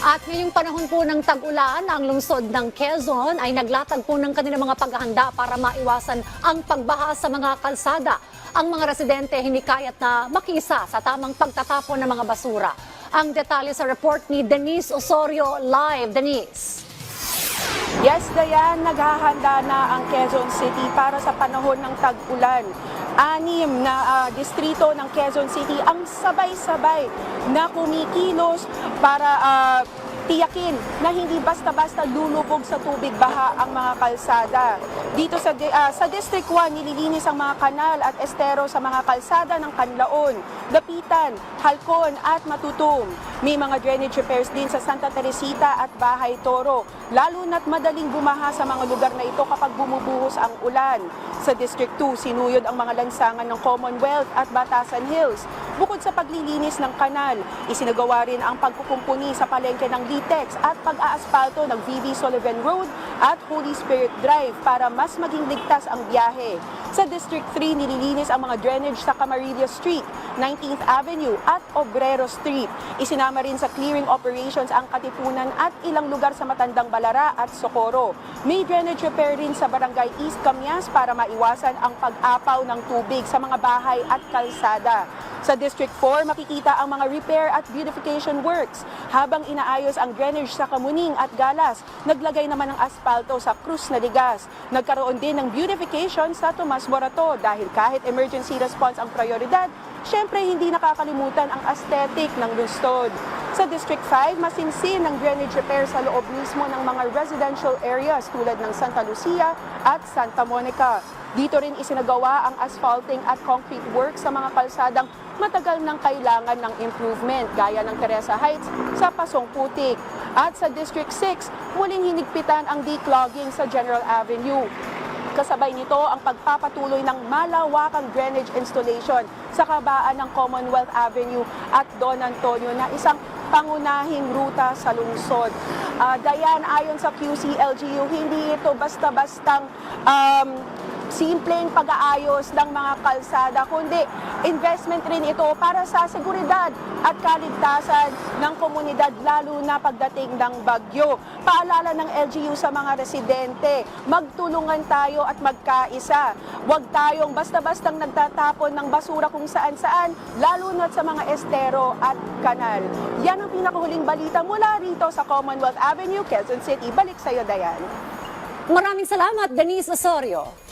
At ngayong panahon po ng tag-ulan, ang lungsod ng Quezon ay naglatag po ng kanilang mga paghahanda para maiwasan ang pagbaha sa mga kalsada. Ang mga residente hinikayat na makisa sa tamang pagtatapon ng mga basura. Ang detalye sa report ni Denise Osorio live. Denise. Yes, Dayan, naghahanda na ang Quezon City para sa panahon ng tag-ulan. Anim na ah, distrito ng Quezon City ang sabay-sabay na kumikilos para ah, tiyakin na hindi basta-basta lulubog sa tubig baha ang mga kalsada. Dito sa, ah, sa District 1, nililinis ang mga kanal at estero sa mga kalsada ng Kanlaon, Dapitan, Halcon at Matutum. May mga drainage repairs din sa Santa Teresita at Bahay Toro, lalo na't madaling bumaha sa mga lugar na ito kapag bumubuhos ang ulan. Sa District 2, sinuyod ang mga lansangan ng Commonwealth at Batasan Hills. Bukod sa paglilinis ng kanal, isinagawa rin ang pagkukumpuni sa palengke ng Litex at pag-aasfalto ng VV Sullivan Road at Holy Spirit Drive para mas maging ligtas ang biyahe. Sa District 3, nililinis ang mga drainage sa Camarillo Street, 19th Avenue at Obrero Street. Isinama rin sa clearing operations ang Katipunan at ilang lugar sa Matandang Balara at Socorro. May drainage repair rin sa Barangay East Camias para maiwasan ang pag-apaw ng tubig sa mga bahay at kalsada. Sa District 4, makikita ang mga repair at beautification works. Habang inaayos ang drainage sa Kamuning at Galas, naglagay naman ng asfalto sa Cruz na Ligas. Nagkaroon din ng beautification sa Tomas Morato dahil kahit emergency response ang prioridad, syempre hindi nakakalimutan ang aesthetic ng lustod. Sa District 5, masinsin ang drainage repair sa loob mismo ng mga residential areas tulad ng Santa Lucia at Santa Monica. Dito rin isinagawa ang asphalting at concrete work sa mga kalsadang matagal nang kailangan ng improvement gaya ng Teresa Heights sa Pasong Putik. At sa District 6, muling hinigpitan ang declogging sa General Avenue. Kasabay nito ang pagpapatuloy ng malawakang drainage installation sa kabaan ng Commonwealth Avenue at Don Antonio na isang pangunahing ruta sa lungsod. Ah, Dayan, ayon sa QCLGU, hindi ito basta-bastang um, simpleng pag-aayos ng mga kalsada, kundi investment rin ito para sa seguridad at kaligtasan ng komunidad, lalo na pagdating ng bagyo. Paalala ng LGU sa mga residente, magtulungan tayo at magkaisa. Huwag tayong basta-bastang nagtatapon ng basura kung saan-saan, lalo na sa mga estero at kanal. Yan ang pinakahuling balita mula rito sa Commonwealth Avenue, Quezon City. Balik sa'yo, Dayan. Maraming salamat, Denise Osorio.